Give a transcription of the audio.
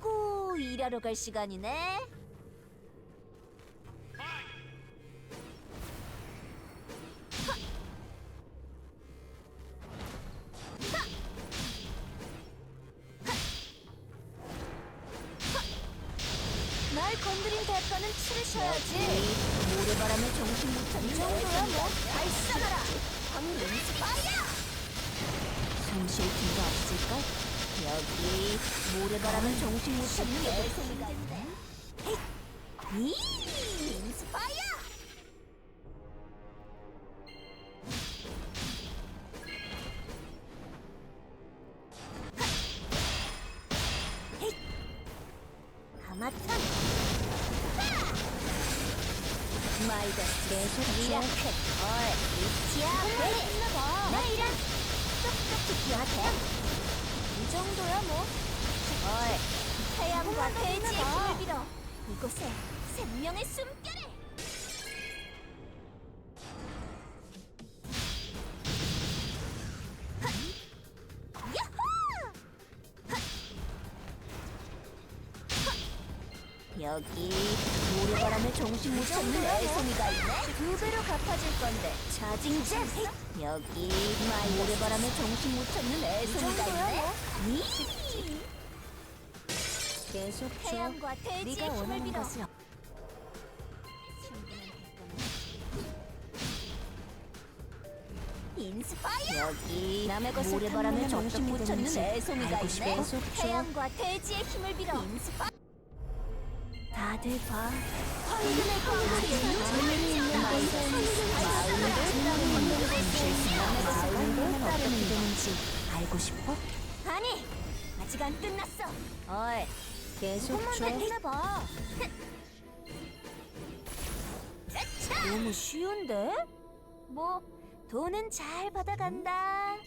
아이고 일하러 갈 시간이네. 날 건드린 대가는 치르셔야지. 모래바람에 정신 못 차리는 정도야 뭐. 발사가라. 황금 스파이어. 숨쉴 틈도 없을까? 여기 모래바람에 정신 못 차리는 있네. 헤이! 이 스파이어. 헤이! 하마탄. 마이더스 내 소리야 헐 위치야 왜나 이런 똑똑히 기억해 이 정도야 뭐헐 태양과 대지의 힘을 빌어 이곳에 생명의 숨결을 여기 모래바람에 정신 못 차리는 애송이가 있네. 두 배로 갚아줄 건데. 자징자. 여기 마이 모래바람에 정신 못 차리는 애송이가 있네. 이. 계속 태양과 대지의 힘을 빌어. 인스파이어! 여기 남의 것을 모래바람에 정신 못 차리는 애송이가 있네. 계속 태양과 대지의 힘을 빌어. 인스파이어! 다들 봐. 건지 알고 싶어? 아니, 아직 안 끝났어. 어이, 계속 줘. 해봐. 너무 쉬운데? 뭐 돈은 잘 받아간다.